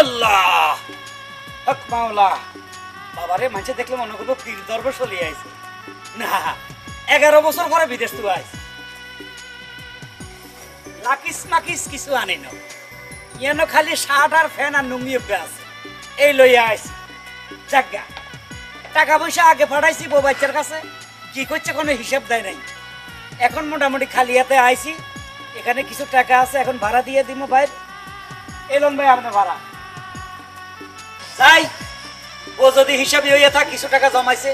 আল্লাহ! হক মাওলা। বাবারে, মানুষে দেখলে মনে করব পীর দরবার চলিয়ে আইছে। না, এগারো বছর পরে বিদেশ তো আইছে। লাকিস মাকিস কিছু আনি না। ইয়ানো খালি শার্ট আর ফ্যান আর নুঙ্গি আছে। এই লইয়া আইছি। জাগা টাকা পয়সা আগে পাঠাইছি বউ বাচ্চার কাছে। কি করছে কোনো হিসাব দেয় নাই। এখন মোটামুটি খালি হাতে আইছি। এখানে কিছু টাকা আছে, এখন ভাড়া দিয়ে দিব ভাই। এলন ভাই, আপনার ভাড়া। যাই ও যদি হিসাবে হইয়া থাক, কিছু টাকা জমাইছে,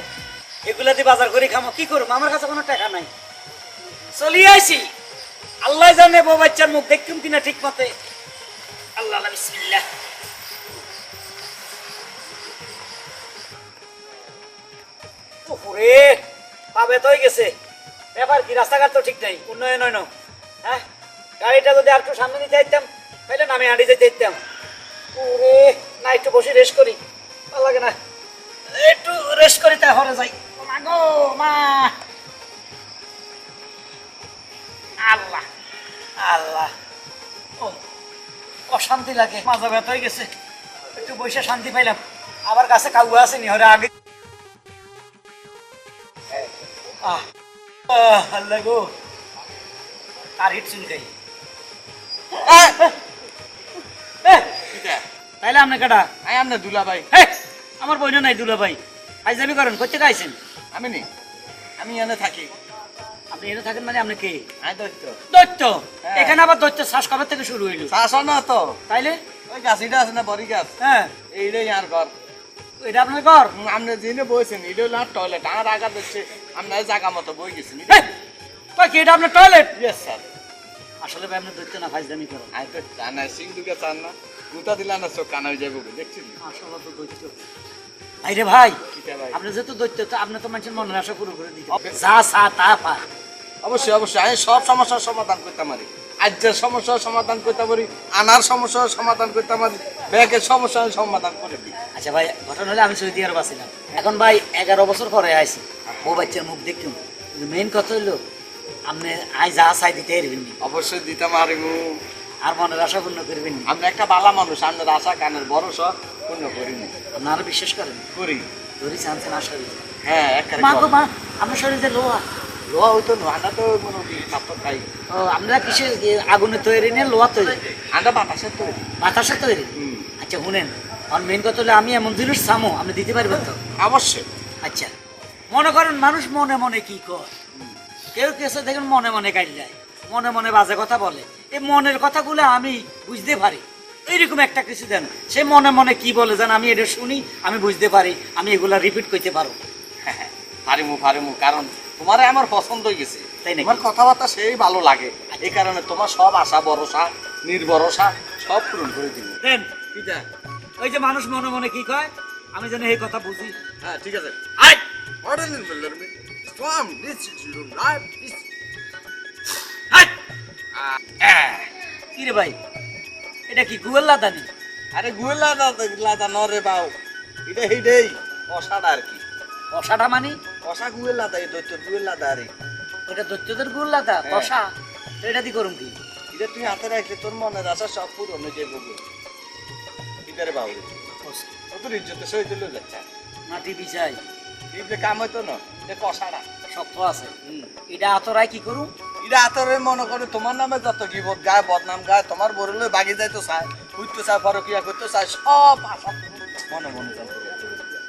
এগুলা দিয়ে বাজার করে খামো। কি করব আমার কাছে কোনো টাকা নাই। চলিয়ে আইছি। আল্লাহ জানে বউ বাচ্চার মুখ দেখতুম কিনা ঠিক মতে। আল্লাহ বিসমিল্লাহ। পাবে তো গেছে। ব্যাপার কি, রাস্তাঘাট তো ঠিক নাই। উন্নয়ন হয় গাড়িটা যদি আর একটু সামনে নিতে তাহলে নামে হাঁটি যেতে ওরে না একটু বসে রেস্ট করি। ভালো লাগে না। একটু রেস্ট করি তাই হরে যাই মা গো মা। আল্লাহ আল্লাহ। ও অশান্তি লাগে মাজা ব্যথা হয়ে গেছে। একটু বসে শান্তি পাইলাম। আবার কাছে কাউ আছে নি হরে আগে। আহ, আল্লাহ গো। আর হিট চুলকাই। তাইলে আপনি কাটা আই আমনে দুলা ভাই আমার বইন নাই দুলা ভাই আজ আইজাবি করেন করতে গাইছেন আমি নি। আমি এনে থাকি। আপনি এনে থাকেন মানে আপনি কে? আই দৈত্য। দৈত্য? হ্যাঁ। এখানে আবার দৈত্য শ্বাস কবে থেকে শুরু হইল? শাসন না তো। তাইলে? ওই গাছিটা আছে না বড়ি গাছ? হ্যাঁ। এইটাই আর ঘর। এটা আপনার ঘর? আপনি যিনি বইছেন এটা হলো টয়লেট আর আগা দিচ্ছে আপনার জায়গা মতো বই গেছেন এটা আপনার টয়লেট ইয়েস স্যার আসলে ভাই আপনার দৈত্য না ফাইজদামি করেন। আই তো চান না সিং দুকে চান না। গুতা দিলা না চোখ কানা হয়ে যাব দেখছি আসলে তো দৈত্য ভাই রে ভাই আপনি যেহেতু দৈত্য তো আপনি তো মানুষের মনের আশা পুরো করে দিতে যা সা তা পা। অবশ্যই অবশ্যই। আমি সব সমস্যার সমাধান করতে পারি আজকের সমস্যার সমাধান করতে পারি আনার সমস্যার সমাধান করতে পারি ব্যাগের সমস্যা আমি সমাধান করে দিই। আচ্ছা ভাই ঘটনা হলে আমি সৌদি আরব আছিলাম। এখন ভাই এগারো বছর পরে আইছি। বউ বাচ্চার মুখ দেখুন। মেইন কথা হইল আপনি আই যা চাই দিতে পারবেন অবশ্যই আর মনের আশা পূর্ণ করবেন নি। আমরা একটা বালা মানুষ আমাদের আশা কানের সব পূর্ণ করিনি আপনারা বিশ্বাস করেন? করি। ধরি আসা হ্যাঁ একটা মা গো মা আপনার শরীরে লোহা। লোহা হইতো না আমরা তো খাই। ও আপনারা কিসে আগুনে তৈরি নেন লোহা তৈরি? আমরা বাতাসের তৈরি। তৈরি? আচ্ছা শুনেন। আর মেইন কথা হলো আমি এমন জিনিস সামো আপনি দিতে পারবেন তো? অবশ্যই। আচ্ছা। মনে করেন মানুষ মনে মনে কি কর? কেউ কেসে দেখেন মনে মনে গাইল যায় মনে মনে বাজে কথা বলে। এই মনের কথাগুলো আমি বুঝতে পারি। এইরকম একটা কিছু দেন সে মনে মনে কি বলে জান আমি এটা শুনি আমি বুঝতে পারি আমি এগুলা রিপিট করতে পারো ফারিমু ফারিমু কারণ তোমারে আমার পছন্দ হয়ে গেছে। তাই না তোমার কথাবার্তা সেই ভালো লাগে। এই কারণে তোমার সব আশা ভরসা নির্ভরসা সব পূরণ করে দিব। দেন কিটা ওই যে মানুষ মনে মনে কি কয়? আমি যেন এই কথা বুঝি। হ্যাঁ ঠিক আছে। আয়! Orderly Miller, Storm, this is your life. This... আয় কি রে ভাই? এটা কি গুগল লাদানি আরে গুয়েলা দাদা লাদা নরে বাউ। এটা হেডেই কষাটা আর কি। কষাটা মানি? কষা গুয়েলা দা এই দৈত্য গুয়েলা দা রে ওটা দৈত্যদের গুগল লাদা হ্যাঁ। তো এটা দি করুম কি? এটা তুই হাতে রাখলে তোর মনের আশা সব পূরণ হয়ে যাবে এটারে বাউ তোর ইজ্জতে সই দিল যাচ্ছে না টিভি কাম হইতো না? এটা কষাটা শক্ত আছে। এটা আতরাই কি করুম এটা আতরে মনে করে তোমার নামে যত গিবত গায় বদনাম গায় তোমার বরলে বাগি যাইতো চায় উঠতে চায় ফরকিয়া করতে চায় সব আশা মনে মনে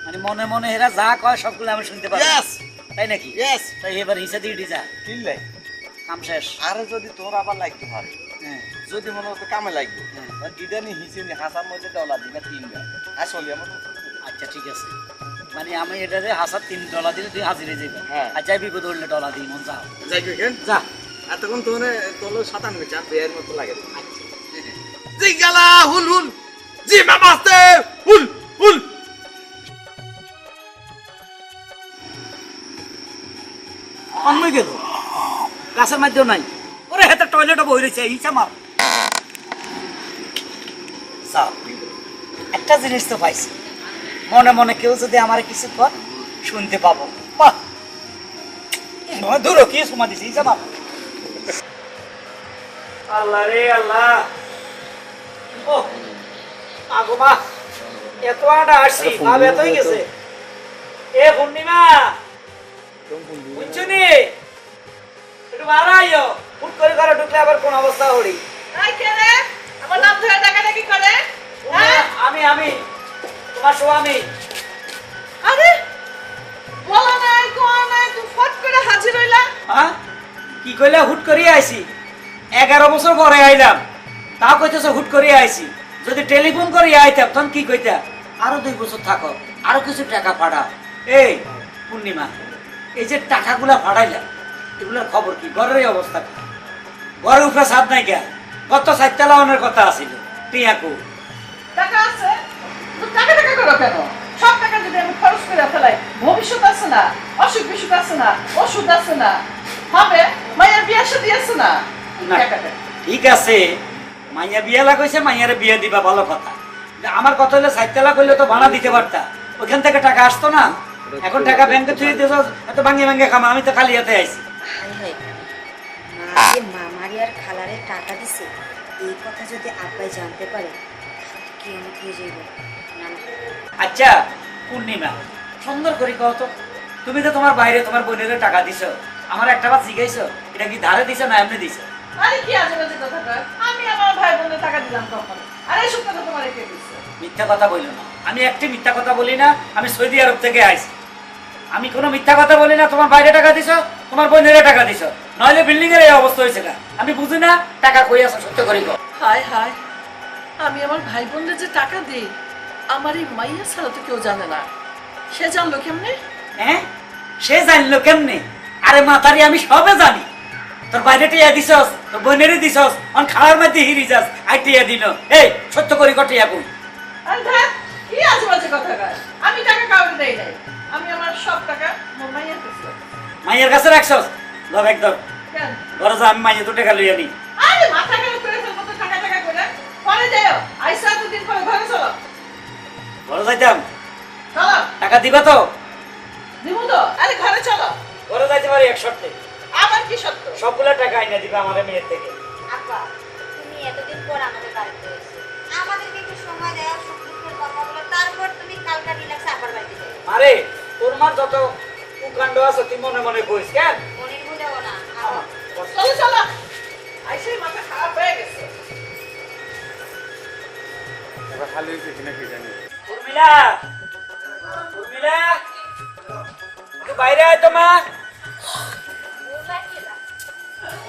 মানে মনে মনে এরা যা কয় সবগুলো আমি শুনতে পারি তাই নাকি? ইয়েস তাই এবার হিসা দিয়ে যা। কিনলে কাম শেষ। আরে যদি তোর আবার লাগতে পারে। হ্যাঁ। যদি মনে হতো কামে লাগবে। হ্যাঁ। দিদানি হিসেবে হাসার মধ্যে ডলার দিবে তিনটা আসলে আমার আচ্ছা ঠিক আছে। মানে আমি এটাতে হাসার তিন ডলার দিলে তুই হাজিরে যাবি। হ্যাঁ। আর যাই বিপদ হলে ডলার দিই মন যাও যাই কেন যা। এতক্ষণ তোর তোর সাতান্ন চার বেয়ের মতো লাগে আচ্ছা। জি গালা হুল হুল। জি মামাস্তে হুল হুল। অন্য গেল। গাছের মধ্যেও নাই। ওরে হেতে টয়লেটও বই রয়েছে ইচ্ছা মার। যাও। একটা জিনিস তো পাইছি। মনে মনে কেউ যদি আমার কিছু কর শুনতে পাবো। বাহ! ধরো কি সময় দিছি ইচ্ছা আল্লাহ রে আল্লাহ। ও আগো মা এত আটা আসছি ভাব এতই গেছে। এ পূর্ণিমা বুঝছনি একটু বাড়া আইও ফুট করে ঘরে ঢুকলে আবার কোন অবস্থা কে আমার নাম ধরে ডাকাডাকি করে। হ্যাঁ? আমি আমি। স্বামী আরে বলা নাই কোয়া নাই তুই ফট করে হাজির হইলা। হ্যাঁ? কি কইলে হুট করিয়ে আইছি। এগারো বছর পরে আইলাম। তাও কইতেছ হুট করিয়ে আইছি। যদি টেলিফোন করিয়ে আইতাম তখন কি কইতা? আরও দুই বছর থাকো আরও কিছু টাকা ফাড়া এই পূর্ণিমা এই যে টাকাগুলা ফাড়াইলাম এগুলোর খবর কি? ঘরের অবস্থা? ঘরের উপরে সাদ নাই কে? কত সাইতলা অনের কথা আছিল। টিয়াকু টাকা আছে? তো টাকা টাকা করো কেন? সব টাকা যদি আমি খরচ করে ফেলাই ভবিষ্যৎ আছে না অসুখ বিসুখ আছে না ওষুধ আছে না হবে? মায়ের বিয়ে সাথে আছে না। ঠিক আছে। মাইয়া বিয়া লাগাইছে মাইয়ারে বিয়ে দিবা ভালো কথা। আমার কথা হলে সাইতলা করলে তো ভাড়া দিতে পারতা। ওখান থেকে টাকা আসতো না। এখন টাকা ব্যাংকে থুয়ে দিয়েছ এত ভাঙ্গে ভাঙ্গে খামা আমি তো খালি হাতে আইছি। মামারি আর খালারে টাকা দিছে। এই কথা যদি আব্বাই জানতে পারে কি হয়ে যাইব? আচ্ছা পূর্ণিমা সুন্দর করে কও তো। তুমি তো তোমার বাইরে তোমার বোনের টাকা দিছো। আমার একটা বার জিজ্ঞাসো এটা কি ধারে দিছো না এমনি দিছো? আরে কি আজে বাজে কথা কয় আমি আমার ভাই বোনের টাকা দিলাম কখন? আরে এসব কথা তোমার কে দিচ্ছে মিথ্যা কথা বলল না। আমি একটি মিথ্যা কথা বলি না আমি সৌদি আরব থেকে আইছি। আমি কোনো মিথ্যা কথা বলি না তোমার বাইরে টাকা দিছো তোমার বোনের টাকা দিছো। নইলে বিল্ডিং এর এই অবস্থা হয়েছে না আমি বুঝি না টাকা কই আসো সত্য করি। হায় হায় আমি আমার ভাই বোনদের যে টাকা দিই আমার এই মাইয়া ছাড়া তো কেউ জানে না। সে জানলো কেমনে? হ্যাঁ? সে জানলো কেমনে? আরে মাতারি আমি সবে জানি। তোর বাইরে টিয়া দিছস তোর বোনেরই দিছস অন খাওয়ার মধ্যে হিরি যাস আই টিয়া দিন এই সত্য করি কটিয়া কই কি আজেবাজে কথা কয়? আমি টাকা কাউকে দেই নাই। আমি আমার সব টাকা মোর মাইয়ার কাছে মাইয়ের কাছে রাখছস? লব একদম ঘরে যা আমি মাইয়ে তো টাকা লইয়া নি ঘরে যাইতাম। চলো। টাকা দিবা তো? দিবো তো। আরে ঘরে চলো। ঘরে যাইতে পারি এক শর্তে। আমার কি সত্য সবগুলা টাকা আইনা দিবা আমার মেয়ের থেকে। তুমি এতদিন পর আমাদের বাড়িতে এসেছ। আমাদেরকে একটু সময় কথা বলে। তারপর তুমি কালকা রিল্যাক্স আবার বাড়িতে যাবে। আরে তোর মার যত কুকাণ্ড আছে তুই মনে মনে কইস কেন? মনের ভুলেও না। চলো চলো। আইসে মাথা খারাপ হয়ে গেছে। উর্মিলা উর্মিলা একটু বাইরে আয় তো মা।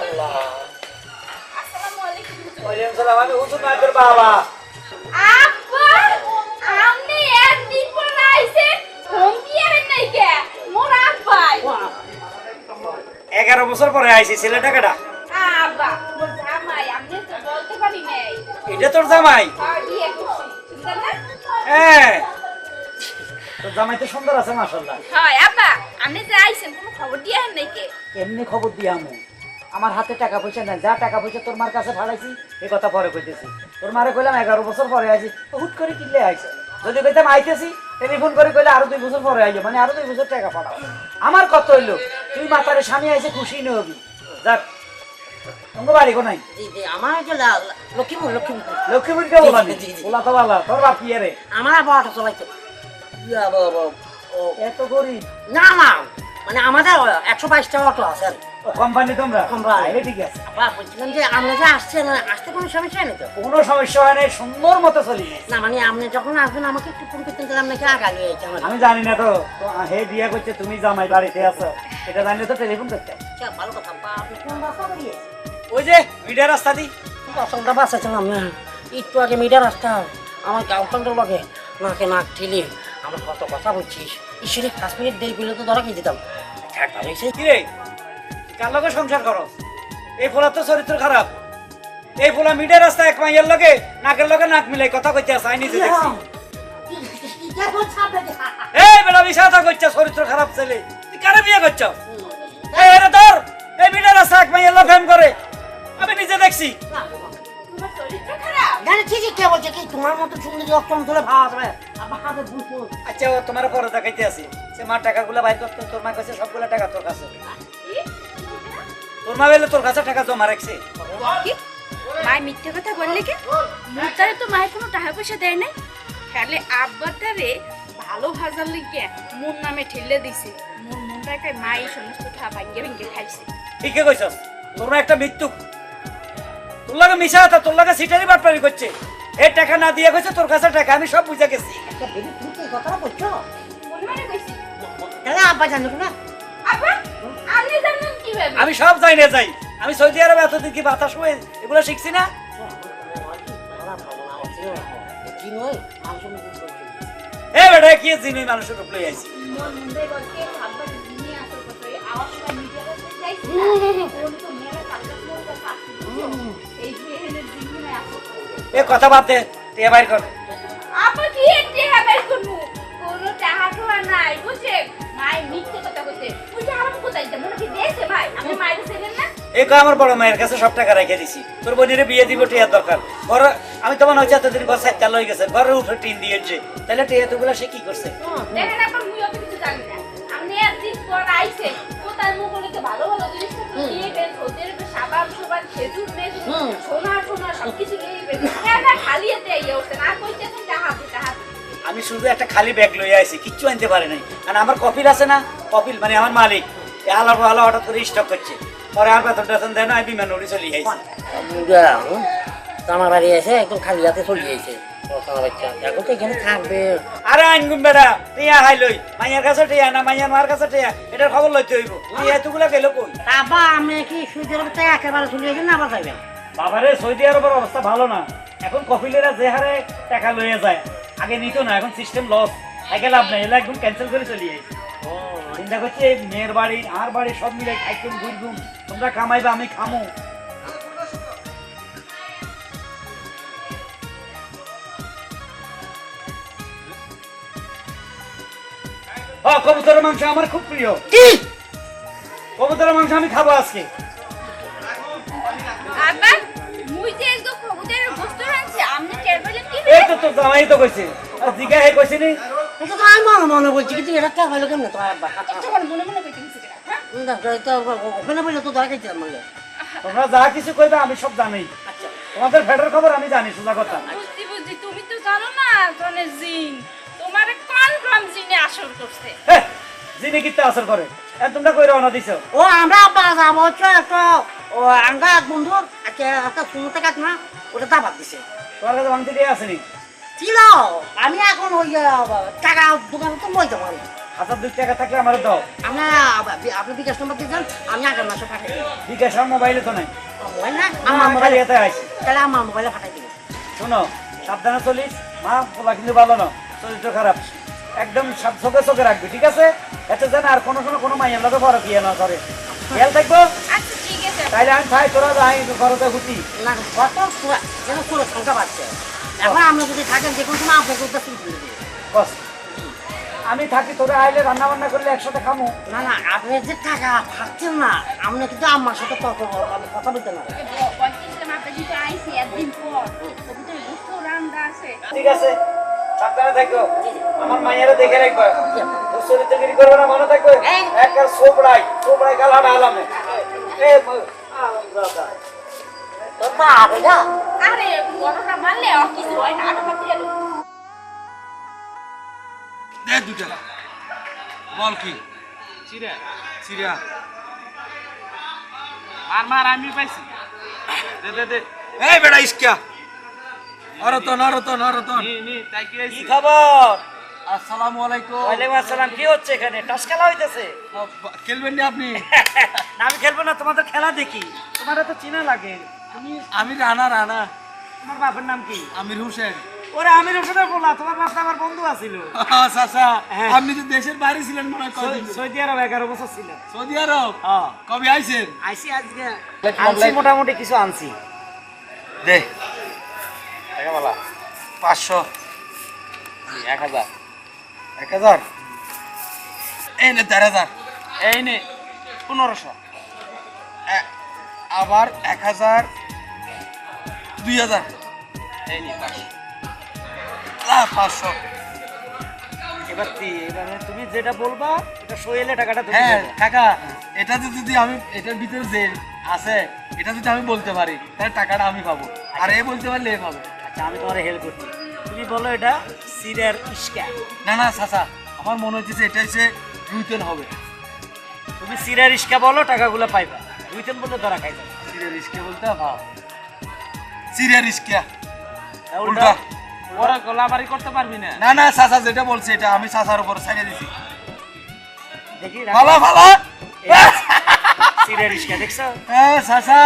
আল্লাহ। ওয়ালাইকুম সালাম আমি হুজুর না তোর বাবা এগারো বছর পরে আইছি ছেলে টাকাটা এটা তোর জামাই? জামাই তো সুন্দর আছে মাসাল্লাহ হয় আব্বা আপনি যে আইছেন কোনো খবর দিয়ে আন নাই এমনি খবর দিয়ে আমু আমার হাতে টাকা পয়সা নাই যা টাকা পয়সা তোর মার কাছে ভাড়াইছি এই কথা পরে কইতেছি। তোর মারে কইলাম এগারো বছর পরে আইছি তো হুট করে কিনলে আইছে। যদি কইতাম আইতেছি টেলিফোন করে কইলে আরও দুই বছর পরে আইলো মানে আরও দুই বছর টাকা পাঠাও আমার কত হইল তুই মাতারে স্বামী আইছে খুশি নবি যাক তোমার বাড়ি কোনাই জি জি আমার হচ্ছে লা- লা- লক্ষ্মীপুর লক্ষ্মীপুর। লক্ষ্মীপুর কে বলানি জি, জি। ওলা তো বালা তোর বাপ কি রে আমার আবার অটো ইয়া, ব- ব- ও, এত গরিব। না না মানে আমাদের একশো বাইশটা অটো আছে আর কি। ও কোম্পানি তোমরা? Company। ঠিক আছে। আবার বলছিলাম যে আপনি যে আসছেন আসতে কোনো সমস্যা নেই তো? কোনো সমস্যা হয় নাই সুন্দর মতো চলি না মানে আপনি যখন আসবেন আমাকে একটু ফোন করতেন তাহলে আপনাকে আগালি হয়েছে আমার আমি জানি না তো হে বিয়ে করছে তুমি জামাই বাড়িতে আছো এটা জানলে তো টেলিফোন করতে। আচ্ছা, ভালো কথা আপনি কোন ওই যে মিডিয়া রাস্তা দি। পছন্দটা বাঁচাচ্ছিলাম না। একটু আগে মিটার রাস্তা। আমার গার্লফ্রেন্ডের লগে নাকে নাক ঠেলে আমার কত কথা বলছিস। ঈশ্বরে পাঁচ মিনিট দেরি করলে তো ধরা খেয়ে হয়েছে কিরে কার লগে সংসার করো? এই ফোলা তো চরিত্র খারাপ। এই ফোলা মিডিয়া রাস্তা এক মাইয়ের লগে নাকের লগে নাক মিলাই কথা কইতে আছে আই নিজে এই বেলা বিষাদা করছে চরিত্র খারাপ ছেলে। তুই কারে বিয়ে করছ? এই ধর। এই মিডিয়া রাস্তা এক মাইয়ের লগে ফেম করে। আমি নিজে দেখছি। তোমার মতো সুন্দরী ধরে ভাবা আচ্ছা ও তোমার পরে দেখাইতে সে মা টাকাগুলো বাইর করতে তোর মা কাছে সবগুলো টাকা তোর কাছে? তোর মা বলে তোর কাছে টাকা জমা রাখছে? মায় মিথ্যে কথা বললে কি? মুতারে তো মায়ের কোনো টাকা পয়সা দেয় নাই। খালি আব্বাটারে ভালো ভাজার লিগে মোর নামে ঠেলে দিছে। মোর মনটাকে মা এই সমস্ত টাকা ভাঙ্গে ভেঙ্গে খাইছে। ঠিকই কইছস তোমরা একটা মৃত্যু। তোর লাগে মিশা কথা তোর লাগে সিটারি বাটপারি করছে। এই টাকা না দিয়ে কইছে তোর কাছে টাকা আমি সব বুঝে গেছি। একটা বেবি তুমি কি কথাটা বলছো? মনে মনে কইছি। তাহলে আব্বা জানো না? আব্বা আপনি জানেন কীভাবে আমি সব যাই না যাই। আমি সৌদি আরবে এতদিন কি বাতাস হয়ে এগুলো শিখছি না? এ বেটা কি জিনি মানুষের উপরে আইছি মোর এ কথা বাদ তুই বাইর কর। আপা কি করমু কোনো টাকা টোয়া নাই বুঝছে? মাই মিথ্যে কথা কইছে। বুঝছে আমার কোথায় যা মনে কি ভাই? আমি মাইরে ছিলেন না? এই কয় আমার বড় মায়ের কাছে সব টাকা রেখে দিছি। তোর বোনের বিয়ে দিব টিয়ার দরকার। ঘর আমি তোমার হচ্ছে এতদিন ঘর সাইকেল লয়ে গেছে ঘরের উপরে টিন দিয়েছে তাহলে টিয়া তুগুলো সে কি করছে? দেখেন মুই অত কিছু জানি না। আপনি একদিন পর আইছে কোথায় মুখগুলোকে ভালো ভালো নিয়ে গেল ওদের সাবান সুবান খেজুর মেজুর সোনা সোনা সবকিছু নিয়ে গেল না খালি এতে ইয়ে উঠছে না কইতেছেন টাকা হাতে হাতে। আমি শুধু একটা খালি ব্যাগ লইয়া আইছি কিচ্ছু আনতে পারে নাই। আর আমার কপিল আছে না কপিল মানে আমার মালিক। আলো আলা হঠাৎ করে স্টক করছে। পরে আর বেতন টেতন দেয় না আমি বিমান উড়ি চলে আইছি। আমার বাড়ি এসে একদম খালি হাতে চলে গিয়েছে এখন তো আরে আইনগুম বেড়া টিয়া হাই লই। মাইয়ার কাছে টিয়া না মাইয়ার মার কাছে টিয়া? এটার খবর লইতে হইব। টিয়া তুগুলা গেল কই? আব্বা আমি কি সুদের একেবারে চলে গেছেন না আবার বাবারে সৌদি আরবের অবস্থা ভালো না। এখন কপিলেরা যে হারে টাকা লইয়া যায় আগে নিত না এখন সিস্টেম লস আগে লাভ নাই এলা একদম ক্যান্সেল করে চলে আইছি। চিন্তা করছি মেয়ের বাড়ি আর বাড়ি সব মিলে তোমরা কামাইবা আমি খামো। হ্যাঁ কবুতরের মাংস আমার খুব প্রিয়। কি? কবুতরের মাংস আমি খাব আজকে। আব্বা মুই যে একদম কবুতরের গোস্ত রাঁধছি আপনি টের পেলেন কি? এই তো তো জামাই তো কইছে। আর জিগা হে কইছে নি? এটা তো আমি মনে মনে বলছি কিন্তু এটা কে হইল কেমন? তোমার আব্বা একটু করে মনে মনে কইতে গেছি কিনা, হ্যাঁ? ওখানে তো দরকার তোমরা যা কিছু কইবে আমি সব জানি। আচ্ছা। তোমাদের ফেডার খবর আমি জানি সোজা কথা। বুঝছি বুঝছি তুমি তো জানো না জিন। জিনে আসর করছে। জিনে কিতে আসর করে তোমরা কই রওনা দিছো? ও আমরা আব্বা যাব হচ্ছে একটা ও আঙ্গা এক বন্ধু একটা না ওটা দাবাত দিছে। তোমার কাছে ভাঙতে দিয়ে আসেনি ছিল আমি এখন ওই টাকা দোকানে তো বইতে পারি হাজার দুই টাকা থাকলে আমার দাও। আপনি আপনি বিকাশ নম্বর দিয়েছেন আমি আগের মাসে পাঠাই দিই বিকাশ আমার মোবাইলে তো নাই। মোবাইল না? আমার মোবাইল এতে আইছে। তাহলে আমার মোবাইলে পাঠাই দিব। শোনো সাবধানে চলিস। মা পোলা কিন্তু ভালো না। চরিত্র খারাপ। একদম সাব- চোখে চোখে রাখবি ঠিক আছে? এতে যেন আর কোনো সময় কোনো মাইয়ের লোকে বড় বিয়ে না করে। খেয়াল থাকব? আচ্ছা ঠিক আছে। তাইলে আমি খাই তোরা যাই ঘরতে ঘুরতি না কত যেন পুরো সংখ্যা বাড়ছে। এখন আপনি যদি থাকেন যে কোনো সময় আপনাকে করে বস আমি থাকি তোরা আইলে রান্না বান্না করলে একসাথে খামো। না না আপনি যে টাকা পাচ্ছেন না আপনি কিন্তু আমার সাথে তর্ক কথা বলতে না। ঠিক আছে। সাবধানে থাকো। আমার মায়েরা দেখে রাখবা। তোর চরিত্রগিরি করবে না মনে থাকবে? একটা সোপড়াই সোপড়াই গালাটা আলামে। এ দাদা তোর মা আগে যা আরে বড়টা মারলে আর কিছু হয় না আটা পাতি দে দুটা বল কি? চিরা চিরা মার মার আমি পাইছি। দে দে দে। এই বেটা ইসকা। অরতন অরতন অরতন নি নি তাই কি খবর? আসসালামু আলাইকুম। ওয়ালাইকুম আসসালাম কি হচ্ছে এখানে? টাস খেলা হইতেছে? খেলবেন না আপনি? না আমি খেলব না তোমাদের খেলা দেখি। তোমার তো চিনা লাগে। তুমি আমি রানা রানা। তোমার বাপের নাম কি? আমির হোসেন। ওরে আমির হোসেনের বলা তোমার বাপটা আমার বন্ধু আছিল। চাচা হ্যাঁ। আপনি তো দেশের বাইরে ছিলেন মনে হয় সৌদি আরব এগারো বছর ছিল সৌদি আরব? হ্যাঁ। কবে আইছেন? আইসি আজকে। আনছি মোটামুটি কিছু আনছি। দে। টাকা বলা পাঁচশো এক হাজার। এক হাজার? এই নে দেড় হাজার। এই নে পনেরোশো। আবার এক হাজার দুই হাজার। এই নে পাঁচশো। পাঁচশো। এবার তুমি যেটা বলবা এটা সইলে টাকাটা হ্যাঁ। কাকা এটা যদি যদি আমি এটার ভিতরে যে আছে এটা যদি আমি বলতে পারি তাহলে টাকাটা আমি পাবো। আর এ বলতে পারলে এ পাবে। আচ্ছা আমি তোমার হেল্প করছি। তুমি বলো এটা সিরের ইস্কা না না চাচা আমার মনে হচ্ছে এটা হচ্ছে রুইতেন হবে। তুমি সিরের ইস্কা বলো টাকাগুলো পাইবা। দুইজন বললে ধরা খাই যাবে সিরিয়ার রিস্কে বলতে সিরিয়ার রিস্কিয়া তা উল্টা। ওরা গোলাবারি করতে পারবি না। না না চাচা যেটা বলছে এটা আমি চাচার উপর ছাড়িয়ে দিছি। দেখি ভালো ভালো সিরের ইস্কা দেখছ? হ্যাঁ চাচা।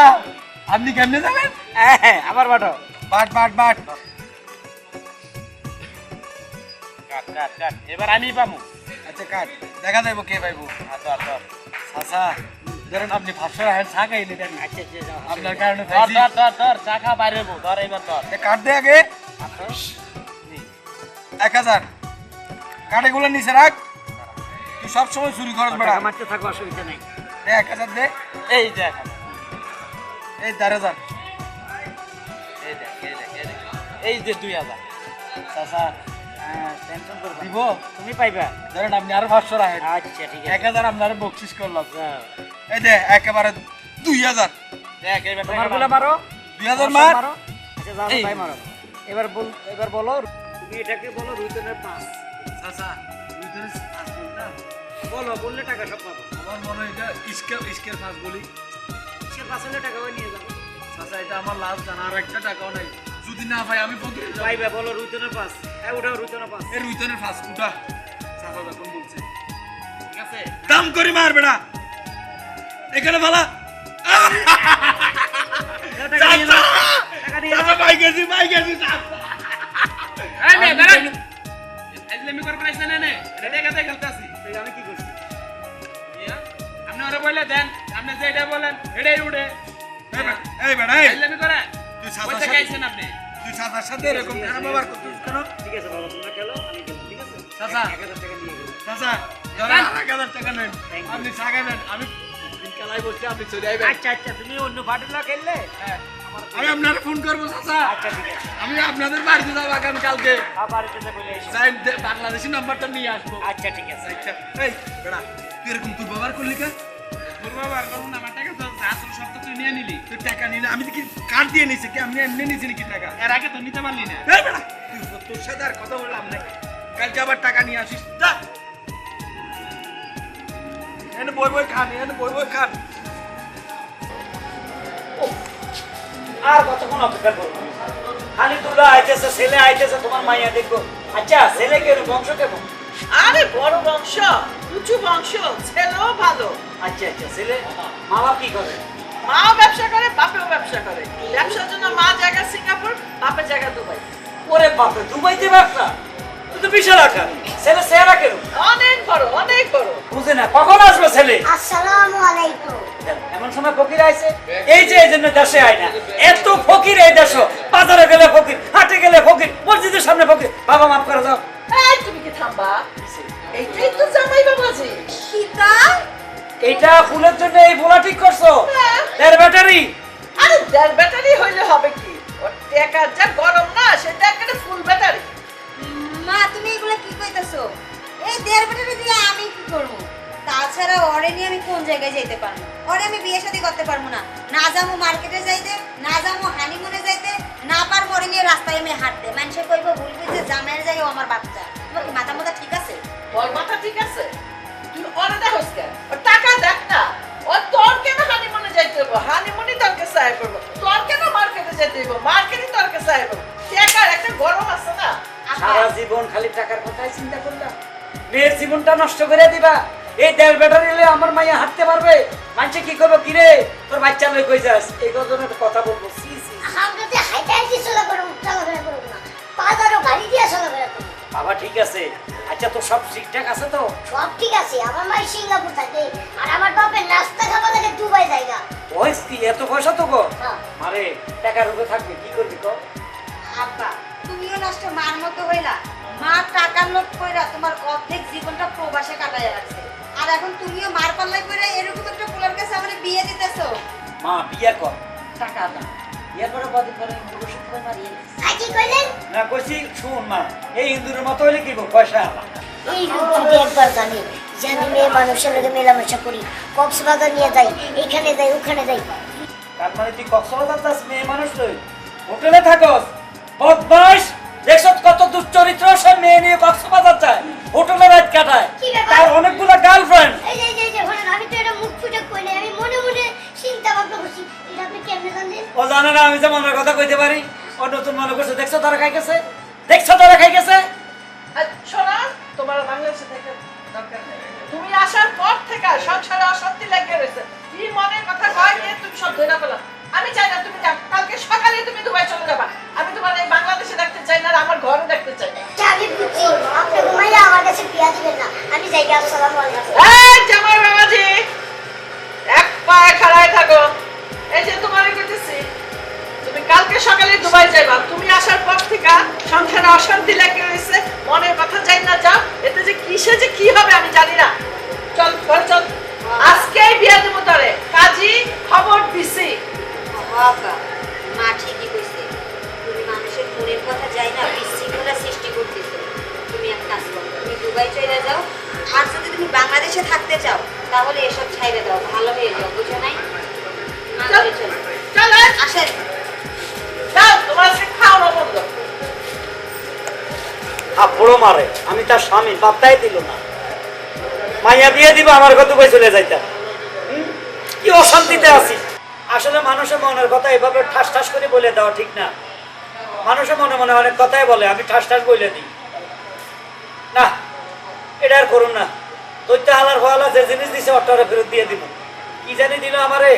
আপনি কেমনে যাবেন? হ্যাঁ হ্যাঁ আবার বাটো। বাট বাট বাট। কাট কাট কাট। এবার আমি পাবো। আচ্ছা কাট। দেখা যাইব কে পাইবো। ধর ধর চাচা ধরেন আপনি পাঁচশো টাকা চা আচ্ছা আচ্ছা যাও। আপনার কারণে ধর ধর ধর ধর চাকা বাইরে বো ধর এবার ধর। কাট দে আগে। এক হাজার। কাটেগুলো নিচে রাখ। তুই সবসময় চুরি খরচ বেড়া মারতে থাকো অসুবিধা নেই। এক হাজার দে। এই দেখ। এই দেড় হাজার। এই যে দুই হাজার। চাচা হ্যাঁ টেনশন করবে দিব? তুমি পাইবা। ধরেন আপনি আরও পাঁচশো রাখেন। আচ্ছা ঠিক এক হাজার আপনার বকশিস করলাম। এই দে একেবারে দুই হাজার। দেখ এবার তোমারগুলো মারো। দুই হাজার মারো আচ্ছা এই। তাই মারো। এবার বল এবার বলো। তুমি এটাকে বলো রুইতনের পাঁচ। চাচা পাঁচ বলো বললে টাকা সব পাবো। আমার মনে হয় এটা পাঁচ বলি। সে পাঁচ হলে টাকা নিয়ে যাব। চাচা এটা আমার লাস্ট জানা আর একটা টাকাও নাই। যদি না ভাই আমি ফকির হয়ে যাব। পাইবে বলো রুইতনের পাঁচ হ্যাঁ উঠাও রুইতনের পাঁচ এর রুইতনের ফাঁস উঠা। চাচা যখন বলছে। ঠিক আছে? দাম করে মার বেটা। এখানে ভালা পাই পাই এই এই আমি কি করছি? আপনি ওরা বলে দেন আপনি যেটা বলেন এটাই উঠে। এই বেটা এই। করে তুই খাইছেন আপনি। চাচার সাথে এরকম খারাপ ব্যবহার করছিস কেন? ঠিক আছে বাবা তোমরা খেলো আমি গেলাম ঠিক আছে? চাচা। এক হাজার টাকা নিয়ে গেলাম চাচা ধরেন এক হাজার টাকা নেন। আপনি চা আমি খেলায় বসছি আপনি চলে আইবেন। আচ্ছা আচ্ছা তুমি অন্য পার্টিলা খেললে? হ্যাঁ। আমি আপনার ফোন করব চাচা। আচ্ছা ঠিক আছে। আমি আপনাদের বাড়িতে যাব আগামী কালকে। আবার এটাতে বলে এসো। যাই দে- বাংলাদেশি নাম্বারটা নিয়ে আসব। আচ্ছা ঠিক আছে। আচ্ছা এই বেড়া তুই এরকম তুই ব্যবহার করলি কেন? দুর্বাবা আর করুন আমার নিয়ে নিলি? তুই টাকা নিলে আমি কি কার্ড দিয়ে নিছি কি আমি এমনি নিছি নাকি টাকা? এর আগে তো নিতে পারলি না। এই তোর সাথে আর কথা বললাম না। কালকে আবার টাকা নিয়ে আসিস। যা! এনে বই বই খান এনে বই বই খান। আর কতক্ষণ অপেক্ষা করব? খালি তুলা আইতেছে ছেলে আইতেছে তোমার মাইয়া দেখব। আচ্ছা ছেলে কেন বংশ কেমন? আরে বড় বংশ উঁচু বংশ ছেলেও ভালো। আচ্ছা আচ্ছা ছেলে মা বাপ কি করে? মাও ব্যবসা করে বাপেও ব্যবসা করে। ব্যবসার জন্য মা জায়গা সিঙ্গাপুর বাপের জায়গা দুবাই। ওরে বাপরে দুবাইতে ব্যবসা তুই তো বিশাল আকার। ছেলে চেহারা কেন অনেক বড় অনেক বড়। বুঝে না কখন আসবে ছেলে? আসসালামু আলাইকুম। এমন সময় ফকির আইছে এই যে এই জন্য দেশে আয় না। এত ফকির এই দেশ বাজারে গেলে ফকির হাটে গেলে ফকির মসজিদের সামনে ফকির। বাবা মাফ করে দাও। এই তুমি কি থামবা? এইটাই তো জামাই বাবাজি সীতা? এইটা ফুলের জন্য এই বোলা ঠিক করছ? হ্যাঁ। এর ব্যাটারি। আরে দেড় ব্যাটারি হইলে হবে কি? ওর টেকা যা গরম না সেটা একটা ফুল ব্যাটারি। মা তুমি এগুলো কি কইতাছো? এই দেড় ব্যাটারি দিয়ে আমি কি করব? তাছাড়া ওরে নিয়ে আমি কোন জায়গায় যাইতে পারব? ওরে আমি বিয়ে শাদী করতে পারব না। না যাব মার্কেটে যাইতে না যাব হানিমুনে যাইতে না পারব ওরে নিয়ে রাস্তায় আমি হাঁটতে। হানিমুনি তোর কাছে আয় করব তোর কেন মার্কেটে যেতে হইব মার্কেটে তোর কাছে আয় টাকার একটা গরম আছে না? সারা জীবন খালি টাকার কথাই চিন্তা করলাম মেয়ের জীবনটা নষ্ট করে দিবা। এই দেড় ব্যাটারি হলে আমার মাইয়া হাঁটতে পারবে। মানুষে কি করব কিরে? তোর বাচ্চা লই কই যাস? এই কথা কথা বলব। সি সি হামটাতে হাইটাই দিয়ে চলাফেরা চলাফেরা করব না বাজারও গাড়ি দিয়ে চলাফেরা করব বাবা ঠিক আছে। আচ্ছা তো সব ঠিকঠাক আছে তো? সব ঠিক আছে আমার মাই সিঙ্গাপুর থাকে আর আমার বাপের নাস্তা খাওয়া লাগে দুবাই জায়গা। ওই কি? এত পয়সা তো গো? হ্যাঁ। আরে টাকার উপরে থাকবে কি করবি তো আব্বা তুমিও লাস্টে মার মতো হইলা। মা টাকার লোক কইরা তোমার অর্ধেক জীবনটা প্রবাসে কাটাইয়া রাখছে। আর এখন তুমিও মার পাল্লাই কইরা এরকম একটা পোলার কাছে আমার বিয়ে দিতেছো। মা বিয়ে কর। টাকা দাও। বিয়ে কদিন পরে ভবিষ্যৎ করে মারিয়ে দিস। কইলেন না কইছি শুন মা এই ইন্দুরের মতো হলে কি পয়সা এই রূপ যদি একবার জানি যে আমি মেয়ে মানুষের লোকে মেলামেশা করি কক্সবাজার নিয়ে যাই এখানে যাই ওখানে যাই। তার মানে তুই কক্সবাজার যাস মেয়ে মানুষ তুই হোটেলে থাকস বদমাস দেখছ কত দুশ্চরিত্র সে মেয়ে নিয়ে কক্সবাজার যায় হোটেলে রাত কাটায়। তার অনেকগুলো গার্লফ্রেন্ড এই যে এই যে, এই যে শোনেন আমি তো এটা মুখ ফুটে কই আমি মনে মনে ও জানে না আমি যে মনের কথা কইতে পারি। ও নতুন মনে করছে দেখছ তারা খাই গেছে? দেখছ তারা খাই গেছে? শোনা তোমার বাংলাদেশে থেকে দরকার নেই। তুমি আসার পর থেকে সংসারে অশান্তি লেগে রয়েছে। কি মনের কথা কয় নিয়ে তুমি সব ধরে ফেলো আমি চাই না তুমি কালকে সকালে তুমি দুবাই চলে যাবা। আমি তোমার এই বাংলাদেশে দেখতে চাই না আর আমার ঘরে দেখতে চাই না। আমি বুঝছি আপনি ঘুমাইলে আমার কাছে বিয়া দিবেন না। আমি যাই গে, আসসালামু আলাইকুম। এই জামাই বাবাজি! পায়ে খাড়ায় থাকো। এই যে তোমারে কইতেছি তুমি কালকে সকালে দুবাই যাইবা। তুমি আসার পর থেকে সংসারে অশান্তি লেগে রয়েছে, মনের কথা যাই না যাও। এতে যে কিসে যে কি হবে আমি জানি না। চল, ঘর চল। আজকেই বিয়া দেবো তোরে কাজী খবর দিছি। মা ঠিকই কইছে। তুমি মানুষের মনের কথা যাই না, বিশৃঙ্খলা সৃষ্টি করতেছো। তুমি এক কাজ করো, তুমি দুবাই চলে যাও আর যদি তুমি বাংলাদেশে থাকতে চাও তাহলে এসব ছাইড়ে দাও। ভালো হয়ে যাও বুঝো নাই? আসেন। থাপ্পড়ও মারে আমি তার স্বামী পাত্তাই দিল না। মাইয়া বিয়ে দিব আমার কত কই চলে যাইতাম। কি অশান্তিতে আছি। আসলে মানুষের মনের কথা এভাবে ঠাস ঠাস করে বলে দেওয়া ঠিক না। মানুষের মনে মনে অনেক কথাই বলে আমি ঠাস ঠাস বলে দিই। না এটা আর করুন না। দৈত্য হালার ফলা যে জিনিস দিছে অট্টারে ফেরত দিয়ে দিব। কি জানি দিল আমারে?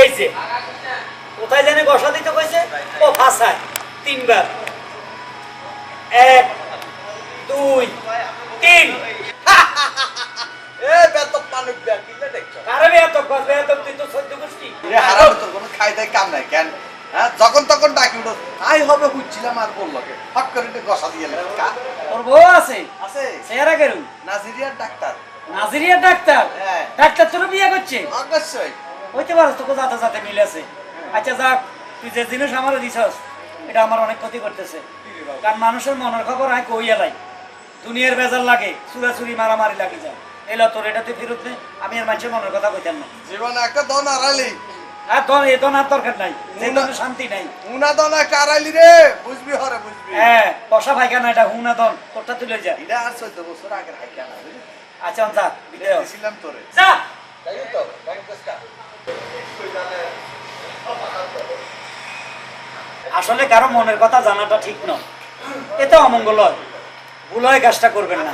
এই যে কোথায় জানি বসা দিতে কইছে? ও ফাঁসায় তিনবার। এক দুই তিন। কারণ এত কথা এত তুই তো সহ্য গোষ্ঠী হারাম তোর কোনো খাই দাই কাম নাই কেন? হ্যাঁ যখন তখন ডাকি উঠো। তাই হবে বুঝছিলাম আর বলল হট করে গসা দিয়ে তোর বউ আছে? আছে। চেহারা কেরু? নাজিরিয়ার ডাক্তার। নাজিরিয়া ডাক্তার? হ্যাঁ। ডাক্তার তোর বিয়ে করছে? অবশ্যই। হইতে পারো তোকে যাতে যাতে মিলে আছে। আচ্ছা যাক তুই যে জিনিস আমার দিছস এটা আমার অনেক ক্ষতি করতেছে। কারণ মানুষের মনের খবর আয় কইয়া নাই দুনিয়ার বেজার লাগে চুরা চুরাচুরি মারামারি লাগে যায় এলো তোর এটাতে ফেরত নে আমি আর মানুষের মনের কথা কইতাম না। জীবনে একটা দন আড়াইলি আর এ দরকার নাই যে শান্তি নাই। উনা দন রে বুঝবি হরে বুঝবি। হ্যাঁ পায়খানা এটা হুনা দন তোরটা তুলে যা। এটা আর চোদ্দ বছর আচ্ছা যা তোরে। যা। তাই তো ব্যাংক দেশকা আসলে কারও মনের কথা জানাটা ঠিক নয়। এতে অমঙ্গল হয় ভুল হয় কাজটা করবেন না।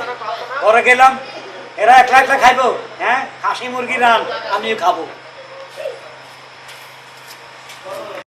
ঘরে গেলাম এরা একলা একলা খাইবো হ্যাঁ? খাসি মুরগি রান আমিও খাব। Oh.